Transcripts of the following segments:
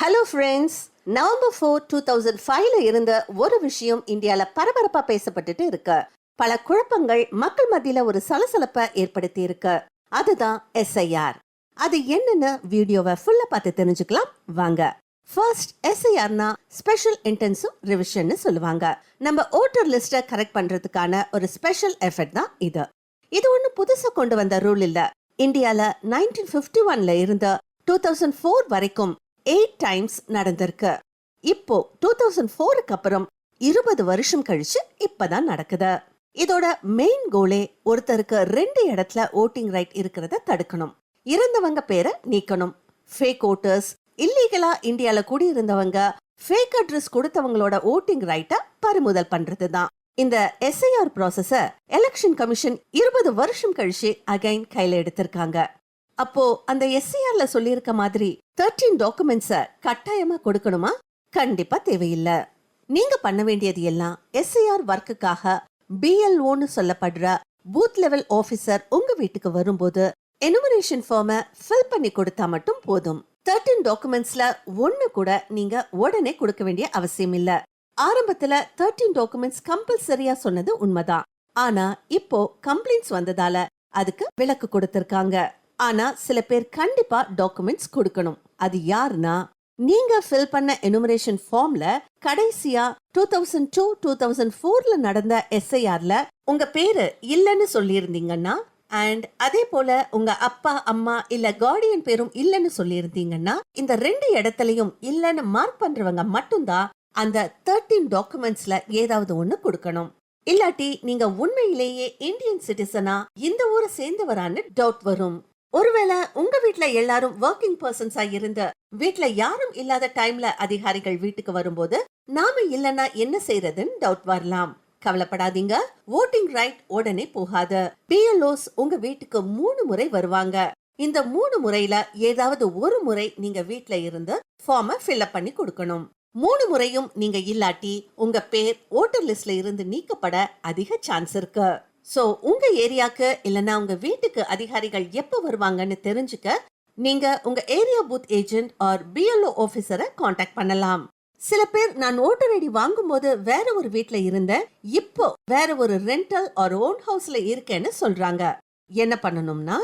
Hello friends November four two thousand ஃபைவ்ல இருந்த ஒரு விஷயம் இந்தியாவில் பரபரப்பாக பேசப்பட்டுட்டு இருக்கு. பல குழப்பங்கள் மக்கள் மத்தியில் ஒரு சலசலப்பை ஏற்படுத்தி இருக்கு. அதுதான் எஸ்ஐஆர் அது என்னன்னு வீடியோவை ஃபுல்லா பார்த்து தெரிஞ்சுக்கலாம். வாங்க. ஃபர்ஸ்ட் எஸ்ஐஆர்னா ஸ்பெஷல் இன்டென்சிவ் ரிவிஷன் சொல்லுவாங்க. நம்ம ஓட்டர் லிஸ்ட்டை கரெக்ட் பண்றதுக்கான ஒரு ஸ்பெஷல் எஃபர்ட் தான் இது. இது ஒன்றும் புதுசாக கொண்டு வந்த ரூல் இல்ல. இந்தியாவில் நைன்டீன் ஃபிஃப்டி ஒன்ல இருந்து டூ தௌசண்ட் ஃபோர் வரைக்கும் எயிட் டைம்ஸ் நடந்திருக்கு. இப்போ டூ தௌசண்ட் ஃபோருக்கு அப்புறம் இருபது வருஷம் கழிச்சு இப்பதான் நடக்குது. இதோட மெயின் கோலே ஒருத்தருக்கு ரெண்டு இடத்துல ஓட்டிங் ரைட் இருக்கிறத தடுக்கணும். இறந்தவங்க பேரை நீக்கணும். ஃபேக் ஓட்டர்ஸ் இல்லீகலா இந்தியால குடியிருந்தவங்க ஃபேக் அட்ரஸ் கொடுத்தவங்களோட ஓட்டிங் ரைட்டை பறிமுதல் பண்றது தான் இந்த எஸ்ஐஆர் ப்ராசஸ எலெக்ஷன் கமிஷன் இருபது வருஷம் கழிச்சு அகைன் கையில எடுத்திருக்காங்க. அப்போ அந்த எஸ்ஐஆர்ல சொல்லியிருக்க மாதிரி தேர்ட்டீன் டாக்குமெண்ட்ஸ கட்டாயமா கொடுக்கணுமா? கண்டிப்பா தேவையில்லை. நீங்க பண்ண வேண்டியது எல்லாம் எஸ்ஐஆர் ஒர்க்குக்காக பிஎல்ஓன்னு சொல்லப்படுற பூத் லெவல் ஆபீசர் உங்க வீட்டுக்கு வரும்போது எனுமரேஷன் ஃபார்மை ஃபில் பண்ணி கொடுத்தா மட்டும் போதும். தேர்ட்டீன் டாக்குமெண்ட்ஸ்ல ஒன்னு கூட நீங்க உடனே கொடுக்க வேண்டிய அவசியம் இல்ல. ஆரம்பத்துல தேர்ட்டீன் டாக்குமெண்ட்ஸ் கம்பல்சரியா சொன்னது உண்மைதான். ஆனா இப்போ கம்ப்ளைண்ட்ஸ் வந்ததால அதுக்கு விலக்கு கொடுத்திருக்காங்க. ஆனா சில பேர் கண்டிப்பா டாக்குமெண்ட்ஸ் கொடுக்கணும். அது யாருன்னா நீங்க ஃபில் பண்ண எனுமரேஷன் ஃபார்ம்ல கடைசியா two thousand two two thousand ஃபோர்ல நடந்த எஸ்ஐஆர்ல உங்க பேரு இல்லைன்னு சொல்லியிருந்தீங்கன்னா அண்ட் அதே போல உங்க அப்பா அம்மா இல்ல கார்டியன் பேரும் இல்லைன்னு சொல்லியிருந்தீங்கன்னா இந்த ரெண்டு இடத்துலயும் இல்லைன்னு மார்க் பண்றவங்க மட்டும்தான் அந்த தேர்ட்டீன் டாக்குமெண்ட்ஸ்ல ஏதாவது ஒண்ணு கொடுக்கணும். இல்லாட்டி நீங்க உண்மையிலேயே இந்தியன் சிட்டிசனா இந்த ஊரை சேர்ந்தவரான்னு டவுட் வரும். ஒருவேளை உங்க வீட்ல எல்லாரும் ஒர்க்கிங் பர்சன்ஸா இருந்து வீட்ல யாரும் இல்லாத டைம்ல அதிகாரிகள் வீட்டுக்கு வரும்போது நாம இல்லனா என்ன செய்யறதுன்னு டவுட் வரலாம். கவலைப்படாதீங்க. ஓட்டிங் ரைட் உடனே போகாது. பிஎல்ஓஸ் உங்க வீட்டுக்கு மூணு முறை வருவாங்க. இந்த மூணு முறையில ஏதாவது ஒரு முறை நீங்க வீட்ல இருந்து ஃபார்மை ஃபில்அப் பண்ணி கொடுக்கணும். மூணு முறையும் நீங்க இல்லாட்டி உங்க பேர் ஓட்டர் லிஸ்ட்ல இருந்து நீக்கப்பட அதிக சான்ஸ் இருக்கு. ஸோ உங்க ஏரியாக்கு இல்லைன்னா உங்க வீட்டுக்கு அதிகாரிகள் எப்போ வருவாங்கன்னு தெரிஞ்சுக்க நீங்க உங்க area booth agent or BLO ஆஃபீஸரை contact பண்ணலாம். சில பேர் நான் ஓட்டர் ஐடி வாங்கும்போது வேற ஒரு வீட்ல இருந்தேன். இப்போ வேற ஒரு ரெண்டல் ஆர் ஓன் ஹவுஸ்ல இருக்கேன்னு சொல்றாங்க. என்ன பண்ணணும்னா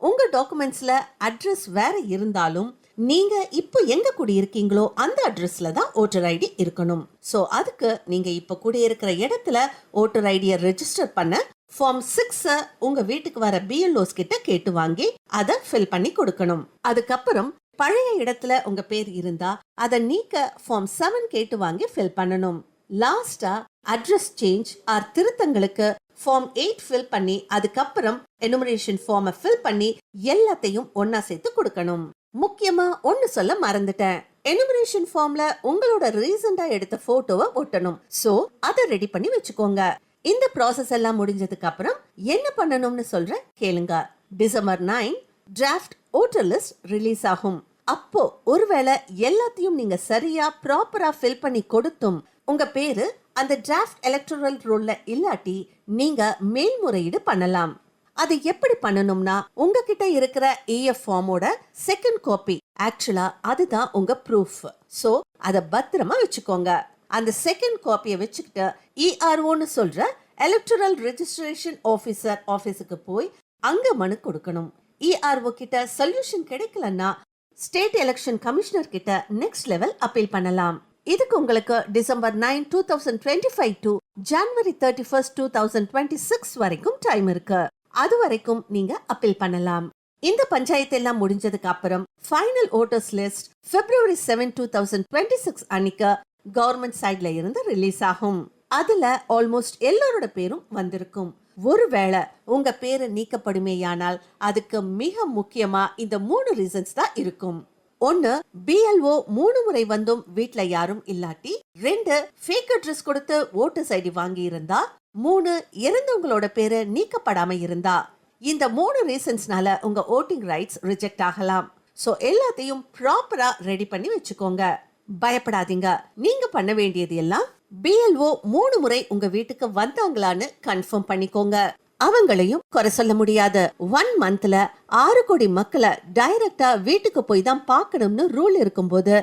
உங்க டாக்குமெண்ட்ஸ்ல அட்ரஸ் வேற இருந்தாலும் நீங்க இப்போ எங்க குடியிருக்கீங்களோ அந்த அட்ரஸ்ல தான் ஓட்டர் ஐடி இருக்கணும். ஸோ அதுக்கு நீங்க இப்போ குடியிருக்கிற இடத்துல ஓட்டர் ஐடியை ரெஜிஸ்டர் பண்ண ஃபார்ம் சிக்ஸை உங்க வீட்டுக்கு வர பிஎல்ஓஸ் கிட்ட கேட்டு வாங்கி அதை ஃபில் பண்ணி கொடுக்கணும். அதுக்கப்புறம் பழைய இடத்துல உங்க பேர் இருந்தா அதை நீக்க ஃபார்ம் செவன் கேட்டு வாங்கி ஃபில் பண்ணணும். லாஸ்டா அட்ரஸ் சேஞ்ச் ஆர் திருத்தங்களுக்கு ஃபார்ம் எயிட் ஃபில் பண்ணி அதுக்கப்புறம் எனுமரேஷன் ஃபார்மை ஃபில் பண்ணி எல்லாத்தையும் ஒன்னா சேர்த்து கொடுக்கணும். முக்கியமா ஒன்னு சொல்ல மறந்துட்டேன். எனுமரேஷன் ஃபார்ம்ல உங்களோட ரீசெண்டா எடுத்த போட்டோவை ஒட்டணும். சோ அதை ரெடி பண்ணி வச்சுக்கோங்க. இந்த ப்ராசஸ் எல்லாம் முடிஞ்சதுக்கு அப்புறம் என்ன பண்ணணும்னு சொல்ற? கேளுங்க. December nine draft voter list release ஆகும். அப்போ ஒருவேளை எல்லாத்தையும் நீங்க சரியா ப்ராப்பரா ஃபில் பண்ணி கொடுத்தும். உங்க பேரு அந்த டிராஃப்ட் எலக்ட்ரல் ரோல்ல இல்லாட்டி நீங்க மேல்முறையீடு பண்ணலாம். அது எப்படி பண்ணணும்னா உங்ககிட்ட இருக்கிற ஏஎஃப் ஃபார்மோட செகண்ட் காப்பி ஆக்சுவலா அதுதான் உங்க ப்ரூஃப் சோ அதை பத்திரமா வச்சுக்கோங்க. அந்த செகண்ட் காப்பியை வச்சுக்கிட்டு இஆர்ஓன்னு சொல்கிற எலக்ட்ரல் ரெஜிஸ்ட்ரேஷன் ஆஃபீஸர் ஆஃபீஸுக்கு போய் அங்கே மனு கொடுக்கணும். இஆர்ஓ கிட்ட சொல்யூஷன் கிடைக்கலன்னா ஸ்டேட் எலெக்ஷன் கமிஷனர் கிட்ட நெக்ஸ்ட் லெவல் அப்பீல் பண்ணலாம். இதுக்கு உங்களுக்கு December nine two thousand twenty five to January thirty first two thousand twenty six வரைக்கும் டைம் இருக்கு. அது வரைக்கும் நீங்க அப்பீல் பண்ணலாம். இந்த பஞ்சாயத்து எல்லாம் முடிஞ்சதுக்கு அப்புறம் final voters list February seven two thousand twenty six அன்னைக்கு கவர்மெண்ட் சைட்ல இருந்து ரிலீஸ் ஆகும். அதுல ஆல்மோஸ்ட் எல்லாரோட பேரும் வந்திருக்கும். ஒருவேளை உங்க பேரு நீக்கப்படுமேயானால் அதுக்கு மிக முக்கியமா இந்த மூணு ரீசன்ஸ் தான் இருக்கும். ஒன்னு பிஎல்ஓ மூணு முறை வந்தும் வீட்ல யாரும் இல்லாட்டி ரெண்டு ஃபேக் அட்ரஸ் கொடுத்து ஓட்டர்ஸ் ஐடி வாங்கி இருந்தா மூணு இறந்தவங்களோட பேரு நீக்கப்படாம இருந்தா. இந்த மூணு ரீசன்ஸ்னால உங்க ஓட்டிங் ரைட்ஸ் ரிஜெக்ட் ஆகலாம். சோ எல்லாத்தையும் ப்ராப்பரா ரெடி பண்ணி வச்சுக்கோங்க. பயப்படாதீங்க. நீங்க பண்ண வேண்டியது எல்லாம் பிஎல்ஓ மூணு முறை உங்க வீட்டுக்கு வந்தாங்களான்னு கன்ஃபார்ம் பண்ணிக்கோங்க. அவங்களையும் குறை சொல்ல முடியாது. ஒன் மந்த்ல ஆறு கோடி மக்களை டைரக்டா வீட்டுக்கு போய் தான் பார்க்கணும்னு ரூல் இருக்கும்போது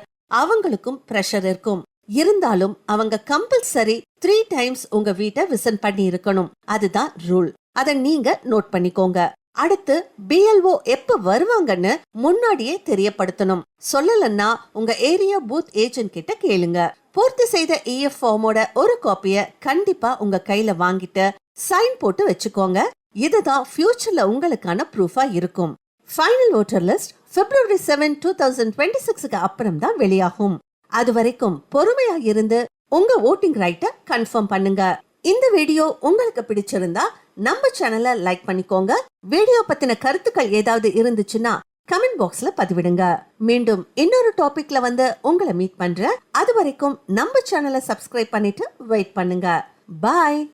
அவங்களுக்கும் ப்ரெஷர் இருக்கும். இருந்தாலும் அவங்க கம்பல்சரி த்ரீ டைம்ஸ் உங்க வீட்டை விசன் பண்ணி இருக்கணும் அதுதான் ரூல் அத நீங்க நோட் பண்ணிக்கோங்க. அடுத்து பிஎல்ஓ எப்ப வருவாங்கன்னு முன்னாடியே தெரியப்படுத்தணும். சொல்லலன்னா உங்க ஏரியா பூத் ஏஜென்ட் கிட்ட கேளுங்க. பூர்த்தி செய்த இஎஃப் ஃபார்மோட ஒரு காப்பிய கண்டிப்பா உங்க கையில வாங்கிட்டு சைன் போட்டு வச்சுக்கோங்க. இதுதான் ஃபியூச்சர்ல உங்களுக்கான ப்ரூஃபா இருக்கும். Final voter list February seven two thousand twenty சிக்ஸ்க்கு அப்புறம் தான் வெளியாகும். அது வரைக்கும் பொறுமையா இருந்து உங்க ஓட்டிங் ரைட்டை கன்ஃபார்ம் பண்ணுங்க. இந்த வீடியோ உங்களுக்கு பிடிச்சிருந்தா நம்ம சேனலை லைக் பண்ணிக்கோங்க. வீடியோ பத்தின கருத்துக்கள் ஏதாவது இருந்துச்சுன்னா கமெண்ட் பாக்ஸ்ல பதிவிடுங்க. மீண்டும் இன்னொரு டாபிக்ல வந்து உங்களை மீட் பண்றேன். அது வரைக்கும் நம்ம சேனலை சப்ஸ்கிரைப் பண்ணிட்டு வெயிட் பண்ணுங்க. பாய்